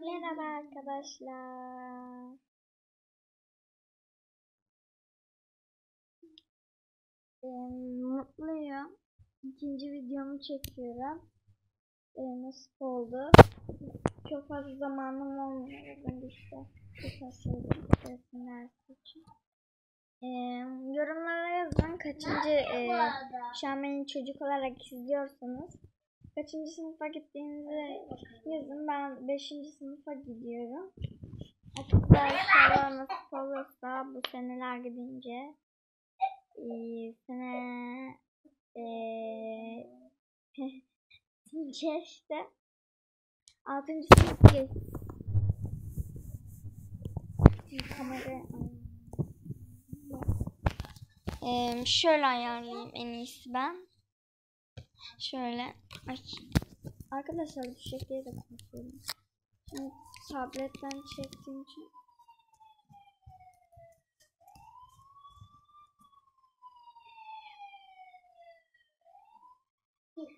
Merhaba arkadaşlar. Ee, mutluyum. İkinci videomu çekiyorum. Ee, nasıl oldu? Çok fazla zamanım olmuyor. Ben işte birkaç şey resim dersi için. Ee, yorumlara yazın kaçıncı e, şu an beni çocuk olarak izliyorsanız kaçıncı sınıfa gittiğinizi yazın. Ben 5. sınıfa gidiyorum. İnşallah nasip olursa bu seneler gidince e, sene e, işte 6. sınıf geç. Kamera ee, şöyle ayarlayayım en iyisi ben. Şöyle. Ay. Arkadaşlar bu şekilde de konuşuyorum. Şimdi tabletten çektiğim için.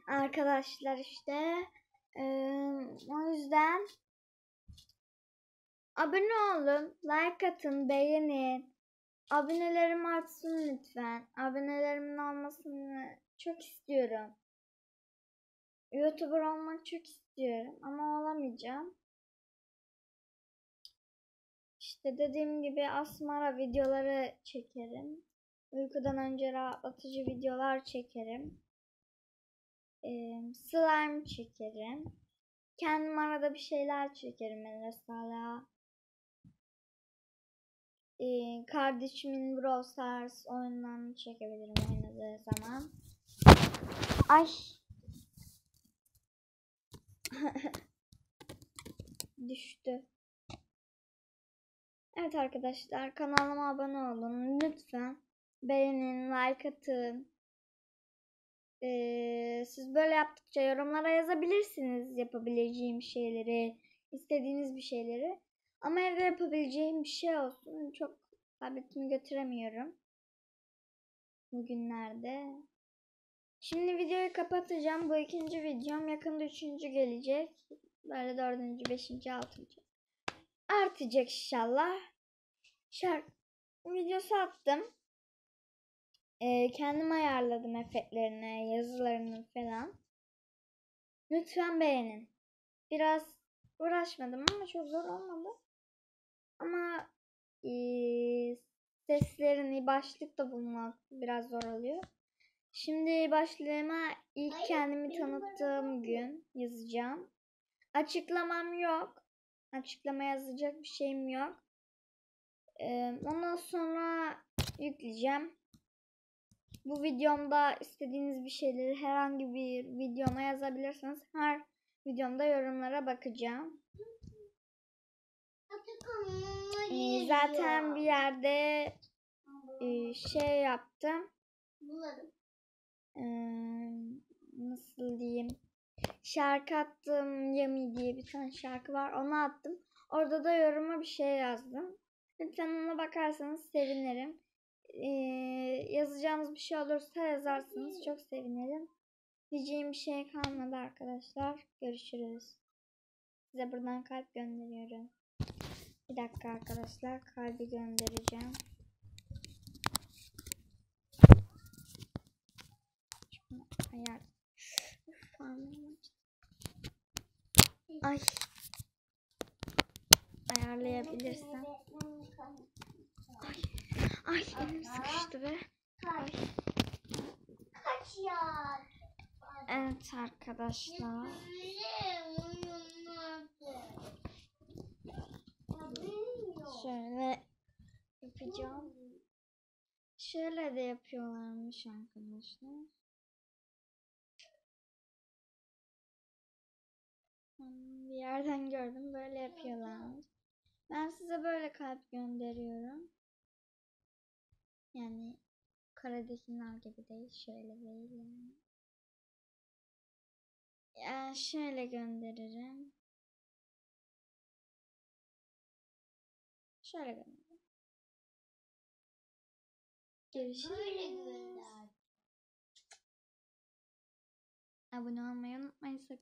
Arkadaşlar işte eee, o yüzden abone olun, like atın, beğenin. Abonelerim artsın lütfen. Abonelerimin olmasını çok istiyorum. YouTuber olmak çok istiyorum ama olamayacağım. İşte dediğim gibi asmara videoları çekerim. Uykudan önce rahatlatıcı videolar çekerim. Ee, slime çekerim. Kendim arada bir şeyler çekerim mesela. Ee, kardeşimin Brawl Stars oyunlarını çekebilirim oynadığı zaman. Ay. Düştü. Evet arkadaşlar kanalıma abone olun lütfen. Beğenin, like atın. Ee, siz böyle yaptıkça yorumlara yazabilirsiniz yapabileceğim şeyleri, istediğiniz bir şeyleri. Ama evde yapabileceğim bir şey olsun. Çok tabletimi götüremiyorum. Bugünlerde. Şimdi videoyu kapatacağım. Bu ikinci videom. Yakında üçüncü gelecek. Böyle dördüncü, beşinci, altıncı. Artacak inşallah. Şarkı videosu attım. Ee, kendim ayarladım efektlerini, yazılarını falan. Lütfen beğenin. Biraz uğraşmadım ama çok zor olmadı. Ama e, seslerini başlıkta bulmak biraz zor oluyor. Şimdi başlığıma ilk kendimi tanıttığım gün yazacağım. Açıklamam yok. Açıklama yazacak bir şeyim yok. Ee, ondan sonra yükleyeceğim. Bu videomda istediğiniz bir şeyleri herhangi bir videoma yazabilirsiniz. Her videomda yorumlara bakacağım. Ee, zaten bir yerde e, şey yaptım. Buladım. Nasıl diyeyim? Şarkı attım. Yami diye bir tane şarkı var. Onu attım. Orada da yoruma bir şey yazdım. Lütfen ona bakarsanız sevinirim. Ee, yazacağınız bir şey olursa yazarsınız. Çok sevinirim. Diyeceğim bir şey kalmadı arkadaşlar. Görüşürüz. Size buradan kalp gönderiyorum. Bir dakika arkadaşlar. Kalbi göndereceğim. Şunu ayar. Ay. Ayarlayabilirsem. Ay. Ay elim sıkıştı be. Ay. Evet arkadaşlar. Şöyle yapacağım. Şöyle de yapıyorlarmış arkadaşlar. Bir yerden gördüm böyle yapıyorlarmış. Ben size böyle kalp gönderiyorum. Yani karadekiler gibi değil şöyle değil yani. Ya şöyle gönderirim. Şöyle gönderirim. Görüşürüz. Abone olmayı unutmayın sakın.